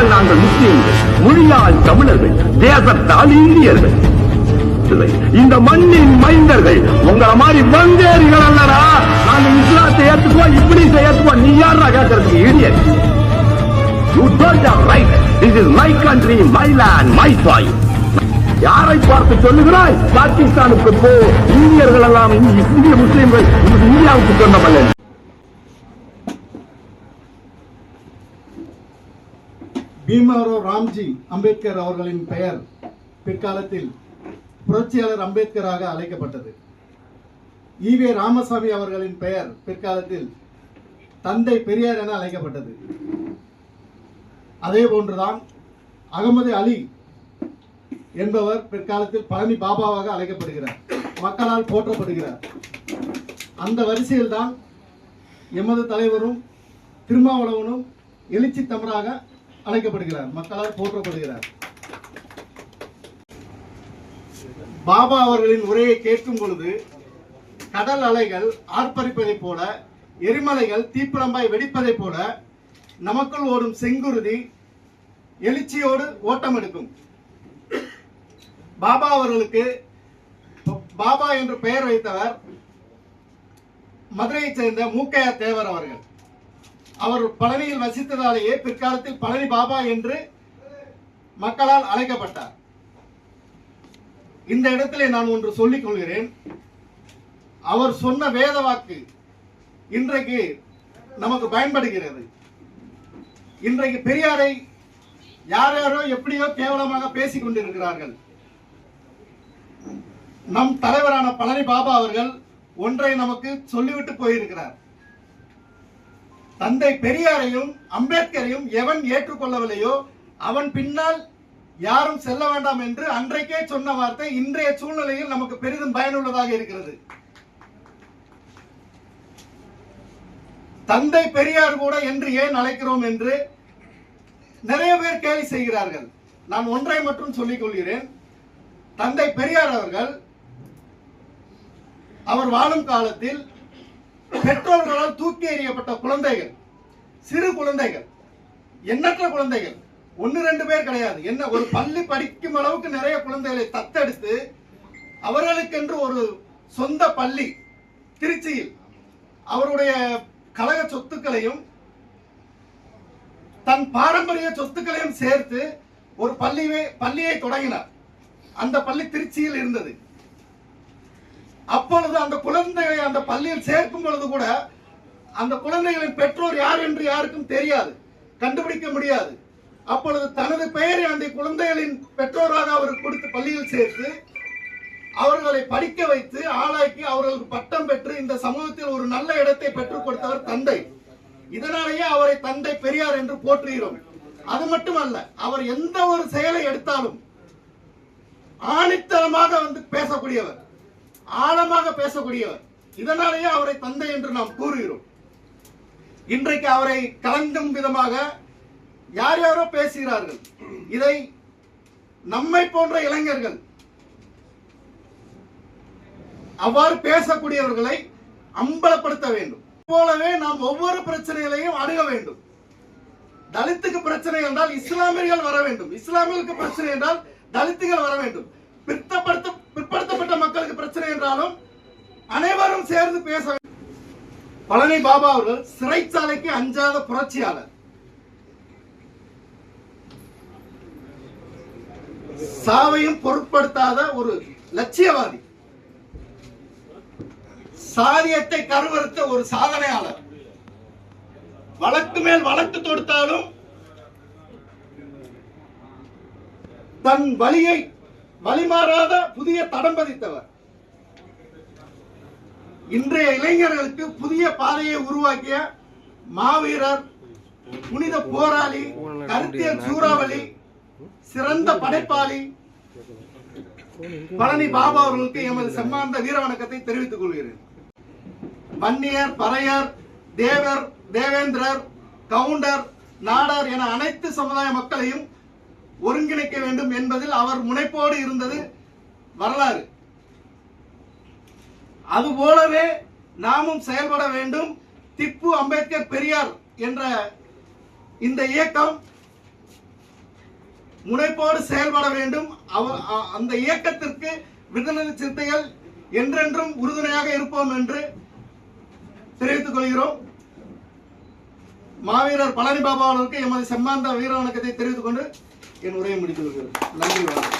பெயரால் நாங்கள் முஸ்லிம்கள் மொழியால் தமிழர்கள் தேசத்தால் இந்தியர்கள். இந்த மண்ணின் மைந்தர்கள் உங்களை மாதிரி வந்தேறிகள் அல்லடா. நாங்க இஸ்லாத்தை ஏத்துக்குவோம் இப்படி ஏத்துக்குவோம் நீ யாரா கேட்கறதுக்கு idiot you don't have right this is my country my land my soil யாரை பார்த்து சொல்லுகிறாய்? பாகிஸ்தானுக்கு போ. இந்தியர்கள் எல்லாம் இந்திய முஸ்லீம்கள். இது இந்தியாவுக்கு சொந்தமல்ல. பீமாராவ் ராம்ஜி அம்பேத்கர் அவர்களின் பெயர் பிற்காலத்தில் புரட்சியாளர் அம்பேத்கராக அழைக்கப்பட்டது. ஈவே ராமசாமி அவர்களின் பெயர் பிற்காலத்தில் தந்தை பெரியார் என அழைக்கப்பட்டது. அதே போன்றுதான் அகமது அலி என்பவர் பிற்காலத்தில் பழனி பாபாவாக அழைக்கப்படுகிறார். மக்களால் போற்றப்படுகிறார். அந்த வரிசையில்தான் எமது தலைவரும் திருமாவளவனும் எழுச்சி தமிழாக அழைக்கப்படுகிறார் மக்களால் போற்றப்படுகிறார். பாபா அவர்களின் உரையை கேட்கும் பொழுது கடல் அலைகள் ஆர்ப்பரிப்பதைப் போல எரிமலைகள் தீப்பிழம்பாய் வெடிப்பதைப் போல நமக்குள் ஓடும் செங்குருதி எழுச்சியோடு ஓட்டம் எடுக்கும் பாபா அவர்களுக்கு பாபா என்று பெயர் வைத்தவர் மதுரையைச் சேர்ந்த மூக்கையா தேவர் அவர்கள். அவர் பழனியில் வசித்ததாலேயே பிற்காலத்தில் பழனி பாபா என்று மக்களால் அழைக்கப்பட்டார். இந்த இடத்திலே நான் ஒன்று சொல்லிக் கொள்கிறேன். அவர் சொன்ன வேத வாக்கு இன்றைக்கு நமக்கு பயன்படுகிறது. இன்றைக்கு பெரியாரை யார் யாரோ எப்படியோ கேவலமாக பேசிக் கொண்டிருக்கிறார்கள். நம் தலைவரான பழனி பாபா அவர்கள் ஒன்றை நமக்கு சொல்லிவிட்டு போயிருக்கிறார். தந்தை பெரியாரையும் அம்பேத்கரையும் எவன் ஏற்றுக்கொள்ளவில்லையோ அவன் பின்னால் யாரும் செல்ல வேண்டாம் என்று அன்றைக்கே சொன்ன வார்த்தை இன்றைய சூழ்நிலையில் நமக்கு பெரிதும் பயனுள்ளதாக இருக்கிறது. தந்தை பெரியார் கூட என்று ஏன் அழைக்கிறோம் என்று நிறைய பேர் கேலி செய்கிறார்கள். நான் ஒன்றை மட்டும் சொல்லிக் கொள்கிறேன். தந்தை பெரியார் அவர்கள் அவர் வாழும் காலத்தில் பெற்றோர்களால் தூக்கி எறியப்பட்ட குழந்தைகள் சிறு குழந்தைகள் எண்ணற்ற குழந்தைகள் ஒன்னு ரெண்டு பேர் கிடையாது. என்ன ஒரு பள்ளி படிக்கும் அளவுக்கு நிறைய குழந்தைகளை தத்தெடுத்து அவர்களுக்கென்று ஒரு சொந்த பள்ளி திருச்சியில் அவருடைய கழக சொத்துக்களையும் தன் பாரம்பரிய சொத்துக்களையும் சேர்த்து ஒரு பள்ளியை பள்ளியை தொடங்கினார். அந்த பள்ளி திருச்சியில் இருந்தது. அப்பொழுது அந்த குழந்தைகளை அந்த பள்ளியில் சேர்க்கும் பொழுது கூட அந்த குழந்தைகளின் பெற்றோர் யார் என்று யாருக்கும் தெரியாது கண்டுபிடிக்க முடியாது. அப்பொழுது தனது பெயரை அந்த குழந்தைகளின் பெற்றோராக அவர் கொடுத்து பள்ளியில் சேர்த்து அவர்களை படிக்க வைத்து ஆளாக்கி அவர்களுக்கு பட்டம் பெற்று இந்த சமூகத்தில் ஒரு நல்ல இடத்தை பெற்றுக் கொடுத்தவர் தந்தை. இதனாலேயே அவரை தந்தை பெரியார் என்று போற்றுகிறோம். அது மட்டுமல்ல அவர் எந்த ஒரு செயலை எடுத்தாலும் ஆணித்தரமாக வந்து பேசக்கூடியவர். ஆழமாக பேசக்கூடியவர். இதனாலேயே அவரை தந்தை என்று நாம் கூறுகிறோம். இன்றைக்கு அவரை கலங்கும் விதமாக யார் யாரோ பேசுகிறார்கள். இதை நம்மை போன்ற இளைஞர்கள் அவ்வாறு பேசக்கூடியவர்களை அம்பலப்படுத்த வேண்டும். போலவே நாம் ஒவ்வொரு பிரச்சனைகளையும் அணுக வேண்டும். தலித்துக்கு பிரச்சனை என்றால் இஸ்லாமியர்கள் வர வேண்டும். இஸ்லாமியர்களுக்கு பிரச்சனை என்றால் தலித்துகள் வர வேண்டும். சேர்ந்து பேச பழனி பாபா அவர்கள் சிறைச்சாலைக்கு அஞ்சாத புரட்சியாளர். சாவையும் பொருட்படுத்தாத ஒரு லட்சியவாதி. சாதியத்தை கருவறுத்த ஒரு சாதனையாளர். வழக்கு மேல் வழக்கு தொடுத்தாலும் தன் வழியை வழிமாறாத புதிய தடம் பதித்தவர். இன்றைய இளைஞர்களுக்கு புதிய பாதையை உருவாக்கிய மாவீரர் புனித போராளி கருத்தியல் சூறாவளி சிறந்த படைப்பாளி பழனி பாபா அவர்களுக்கு எமது சம்மார்ந்த வீர வணக்கத்தை தெரிவித்துக் கொள்கிறேன். வன்னியர் பறையர் தேவர் தேவேந்திரர் கவுண்டர் நாடார் என அனைத்து சமுதாய மக்களையும் ஒருங்கிணைக்க வேண்டும் என்பதில் அவர் முனைப்போடு இருந்தது வரலாறு. அது போலவே நாமும் செயல்பட வேண்டும். திப்பு அம்பேத்கர் பெரியார் என்ற இந்த இயக்கம் முனைப்போடு செயல்பட வேண்டும். அவ- அ- அந்த இயக்கத்திற்கு விடுதலை சிறுத்தைகள் என்றென்றும் உறுதுணையாக இருப்போம் என்று தெரிவித்துக் கொள்கிறோம். மாவீரர் பழனி பாபா அவர்களுக்கு எமது செம்மாந்த வீர வணக்கத்தை தெரிவித்துக் கொண்டு என் உரையை முடித்து கொள்கிறேன். நன்றி வணக்கம்.